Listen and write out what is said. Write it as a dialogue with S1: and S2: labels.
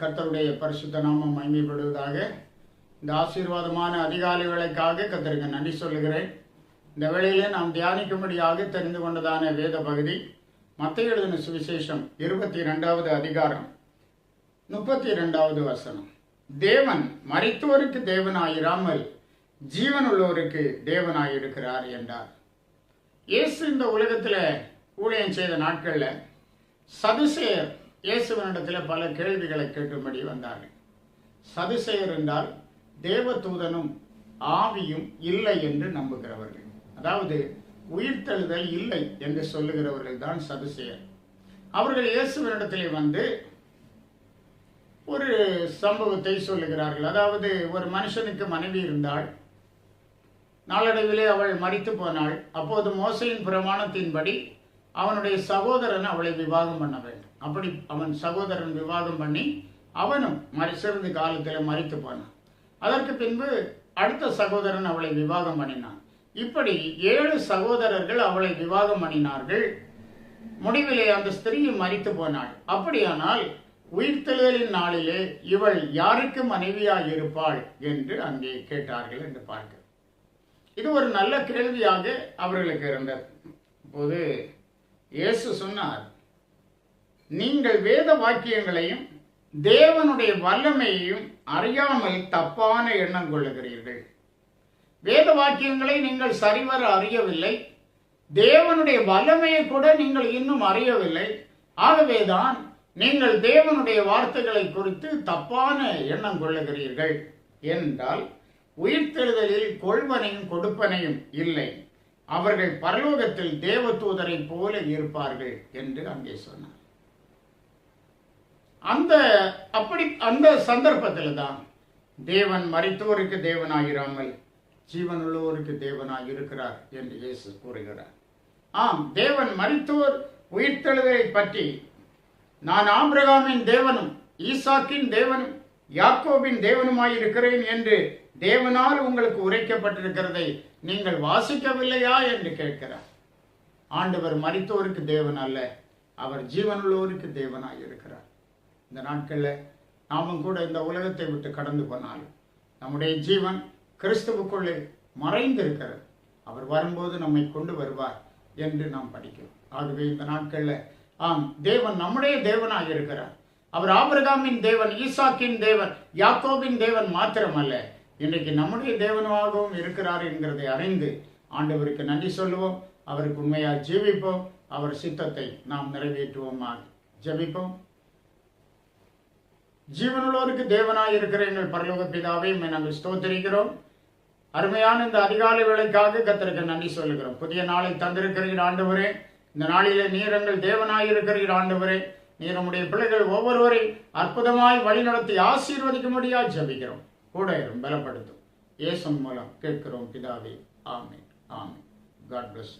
S1: கர்த்தருடைய பரிசுத்த நாமம் மகிமைப்படுவதாக. இந்த ஆசீர்வாதமான அதிகாலை வேலைக்காக நன்றி சொல்லுகிறேன். இந்த வேளையிலே நாம் தியானிக்கும்படியாக தெரிந்து கொண்டதான வேத பகுதி மத்திய எழுதின சுவிசேஷம் இருபத்தி ரெண்டாவது அதிகாரம் முப்பத்தி ரெண்டாவது வசனம். தேவன் மரித்தோருக்கு தேவனாயிராமல் ஜீவனுள்ளோருக்கு தேவனாயிருக்கிறார் என்றார். இயேசு இந்த உலகத்தில் ஊழியம் செய்த நாட்களில் சதுசேயர் இயேசுவனிடத்தில் பல கேள்விகளை கேட்கும்படி வந்தார்கள். சதுசேயர் என்றால் தேவதூதனும் ஆவியும் இல்லை என்று நம்புகிறவர்கள். அதாவது உயிர்த்தெழுதல் இல்லை என்று சொல்லுகிறவர்கள் தான் சதுசேயர். அவர்கள் இயேசுவனிடத்திலே வந்து ஒரு சம்பவத்தை சொல்லுகிறார்கள். அதாவது ஒரு மனுஷனுக்கு மனைவி இருந்தால் நாளடைவிலே அவள் மறித்து போனாள். அப்போது மோசையின் பிரமாணத்தின்படி அவனுடைய சகோதரன் அவளை விவாகம் பண்ண வேண்டும். அப்படி அவன் சகோதரன் விவாகம் பண்ணி அவனும் மறி சிறந்த காலத்தில் மறித்து போனான். அதற்கு பின்பு அடுத்த சகோதரன் அவளை விவாகம் பண்ணினான். இப்படி ஏழு சகோதரர்கள் அவளை விவாகம் பண்ணினார்கள். முடிவிலே அந்த ஸ்திரீயும் மறித்து போனாள். அப்படியானால் உயிர்த்தெழுதலின் நாளிலே இவள் யாருக்கு மனைவியாய் இருப்பாள் என்று அங்கே கேட்டார்கள் என்று பார்க்க. இது ஒரு நல்ல கேள்வியாக அவர்களுக்கு இருந்தது. போது இயேசு சொன்னார் நீங்கள் வேத வாக்கியங்களையும் தேவனுடைய வல்லமையையும் அறியாமல் தப்பான எண்ணம் கொள்ளுகிறீர்கள். வேத வாக்கியங்களை நீங்கள் சரிவர அறியவில்லை. தேவனுடைய வல்லமையை கூட நீங்கள் இன்னும் அறியவில்லை. ஆகவேதான் நீங்கள் தேவனுடைய வார்த்தைகளை குறித்து தப்பான எண்ணம் கொள்ளுகிறீர்கள். என்றால் உயிர்த்தெழுதலில் கொள்வனையும் கொடுப்பனையும் இல்லை. அவர்கள் பரலோகத்தில் தேவதூதரை போல இருப்பார்கள் என்று அங்கே சொன்னார். அந்த அப்படி அந்த சந்தர்ப்பத்தில் தான் தேவன் மறித்தோருக்கு தேவனாயிராமல் ஜீவனுள்ளோருக்கு தேவனாய் இருக்கிறார் என்று இயேசு கூறுகிறார். ஆம் தேவன் மறித்தோர் உயிர்த்தெழுதலை பற்றி நான் ஆபிரகாமின் தேவனும் ஈசாக்கின் தேவனும் யாக்கோபின் தேவனுமாய் இருக்கிறேன் என்று தேவனால் உங்களுக்கு உரைக்கப்பட்டிருக்கிறதை நீங்கள் வாசிக்கவில்லையா என்று கேட்கிறார். ஆண்டவர் மறித்தோருக்கு தேவன் அல்ல அவர் ஜீவனுள்ளோருக்கு தேவனாய் இருக்கிறார். இந்த நாட்களில் நாமும் கூட இந்த உலகத்தை விட்டு கடந்து போனாலும் நம்முடைய ஜீவன் கிறிஸ்துவுக்குள்ளே மறைந்திருக்கிறது. அவர் வரும்போது நம்மை கொண்டு வருவார் என்று நாம் படிக்கிறோம். ஆகவே இந்த நாட்களில் ஆம் தேவன் நம்முடைய தேவனாக இருக்கிறார். அவர் ஆபிரகாமின் தேவன் ஈசாக்கின் தேவன் யாக்கோபின் தேவன் மாத்திரமல்ல இன்றைக்கு நம்முடைய தேவனாகவும் இருக்கிறார் என்கிறதை அறிந்து ஆண்டவருக்கு நன்றி சொல்லுவோம். அவருக்கு உண்மையாக ஜீவிப்போம். அவர் சித்தத்தை நாம் நிறைவேற்றுவோமா ஜெபிப்போம். ஜீவனுள்ளோருக்கு தேவனாய் இருக்கிற எங்கள் பரலோக பிதாவை நாங்கள் ஸ்தோத்தரிக்கிறோம். அருமையான இந்த அதிகாலை வேலைக்காக கத்திருக்க நன்றி சொல்லுகிறோம். புதிய நாளை தந்திருக்கிறீர் ஆண்டவரே. இந்த நாளிலே நீர் எங்கள் தேவனாய் இருக்கிறீர் ஆண்டவரே. நீர் நம்முடைய பிள்ளைகள் ஒவ்வொருவரை அற்புதமாய் வழிநடத்தி ஆசீர்வதிக்கும்படியா ஜபிக்கிறோம். கூட பலப்படுத்தும். இயேசன் மூலம் கேட்கிறோம் பிதாவே ஆமே ஆமே காட் பிளஸ்